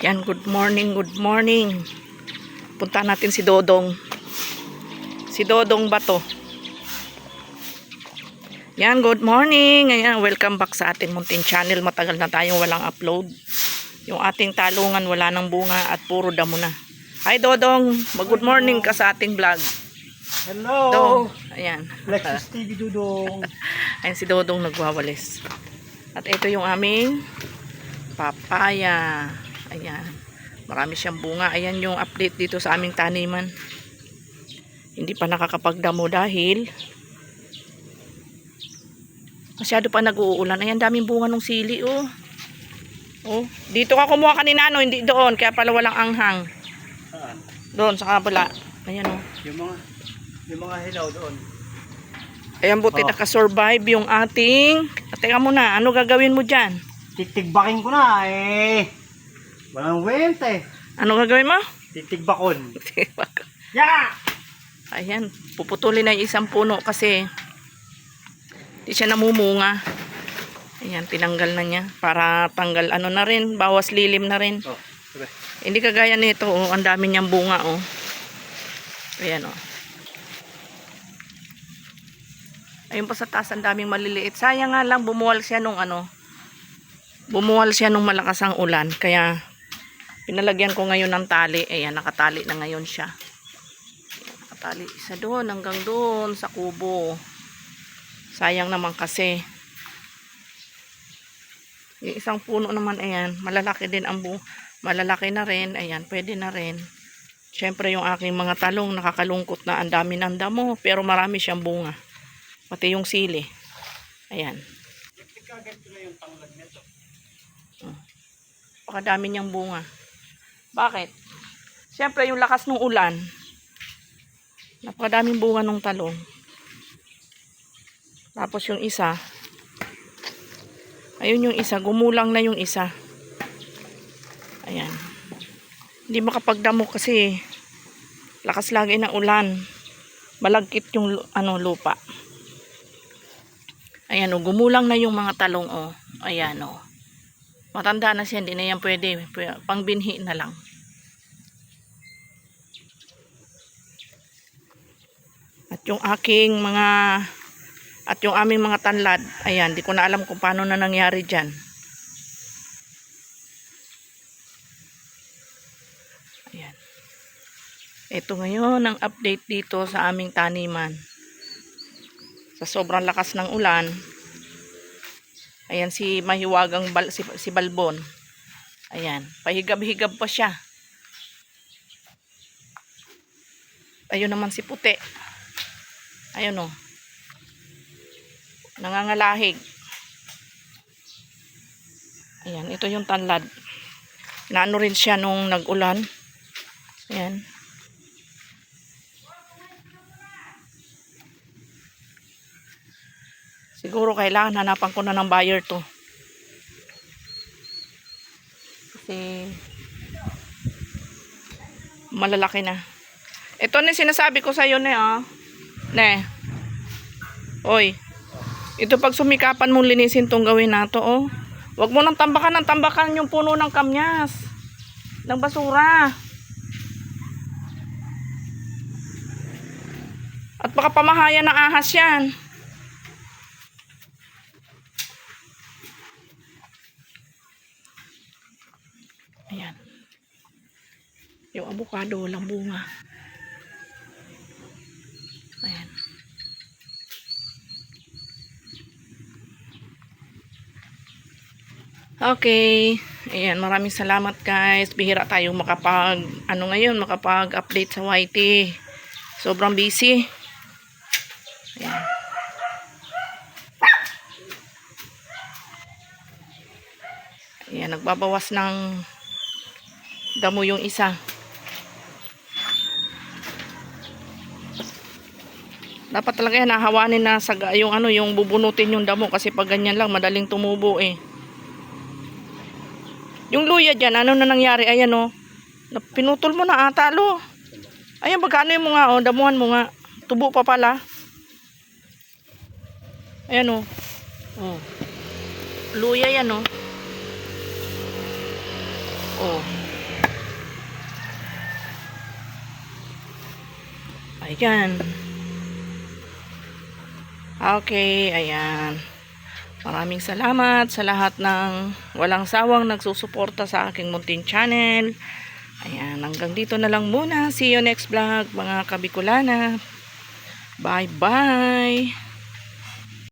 Yan, good morning, good morning. Punta natin si Dodong. Si Dodong ba to? Yan, good morning. Ayan, welcome back sa ating Muntin Channel. Matagal na tayong walang upload. Yung ating talungan wala ng bunga at puro damo na. Hi Dodong, mag-good morning ka sa ating vlog. Hello! Dodong, ayan. Lexus TV Dudong. Ayan si Dodong nagwawalis. At ito yung aming papaya. Ayan. Marami siyang bunga. Ayan yung update dito sa aming taniman. Hindi pa nakakapagdamo dahil masyado pa nag-uulan. Ayan, daming bunga ng sili, oh. Oh, dito ka kumuha kanina, no? Hindi doon. Kaya pala walang anghang. Ah, Doon, sa kabila. Ayan, oh. yung mga yung mga hilaw doon. Ayan, buti Oh. nakasurvive yung ating... Teka muna, ano gagawin mo dyan? Titigbakin ko na eh. Walang went eh. Ano gagawin mo? Titigbakon. Yeah! Ayan, puputulin na yung isang puno kasi di siya namumunga. Ayan, tinanggal na niya para tanggal ano na rin, bawas lilim na rin. Oh. Hindi kagaya nito, oh, ang dami niyang bunga, oh. Ayan, oh. Ayun pa sa taas, ang daming maliliit. Sayang nga lang, bumuwal siya nung ano, bumuwal siya nung malakas ang ulan. Kaya, pinalagyan ko ngayon ng tali. Ayan, nakatali na ngayon siya. Nakatali isa doon, hanggang doon, sa kubo. Sayang naman kasi. Yung isang puno naman, ayan, malalaki din ang bu malalaki na rin, ayan, pwede na rin. Siyempre yung aking mga talong nakakalungkot na ang dami ng damo, pero marami siyang bunga. Pati yung sili. Ayan. Pakadami niyang bunga. Bakit? Siyempre yung lakas ng ulan, napakadaming bunga ng talong. Tapos yung isa, ayun yung isa, gumulang na yung isa. Ayan. Hindi makapagdamo kasi lakas lagi ng ulan. Malagkit yung ano lupa. Ayan o, gumulang na yung mga talong o. Ayan o. Matanda na siya, hindi na yan pwede. Pw- Pangbinhi na lang. At yung aking mga at yung aming mga tanlad, ayan, di ko na alam kung paano na nangyari dyan. Ayan. Ito ngayon ang update dito sa aming taniman. Sa sobrang lakas ng ulan, ayan si mahiwagang bal, si, si Balbon. Ayan, pahigab-higab pa siya. Ayun naman si Puti. Ayun o. Nangangalahig. Ayan, ito yung tanlad. Naano rin siya nung nag-ulan. Ayan. Siguro kailangan hanapan ko na ng buyer to. Kasi malalaki na. Ito na sinasabi ko sa iyo ne ah. Ne. Oy. Ito pag sumikapan mong linisin tong gawin nato oh. Huwag mo nang tambakan ng tambakan yung puno ng kamyas. Ng basura. At baka pamahayan ng ahas yan. Ayan. Yung avocado, walang bunga. Ayan. Okay. Ayan, maraming salamat guys. Bihira tayong makapag, ano ngayon, makapag-update sa YT. Sobrang busy. Ayan. Ayan, nagbabawas ng damo yung isa. Dapat talaga yan, nahawanin na sa yung ano, yung bubunutin yung damo kasi pag ganyan lang, madaling tumubo eh. Yung luya dyan, ano na nangyari? Ayan o. Oh. Pinutol mo na ata, lo. Ayan, pagkano yung mga, oh, damuhan mo nga. Tubo pa pala. Ayan o. Oh. oh. Luya yan o. Oh. oh. Ayan. Okay, ayan. Maraming salamat sa lahat ng walang sawang nagsusuporta sa aking muntin channel. Ayan, hanggang dito na lang muna. See you next vlog, mga kabikulana. Bye-bye.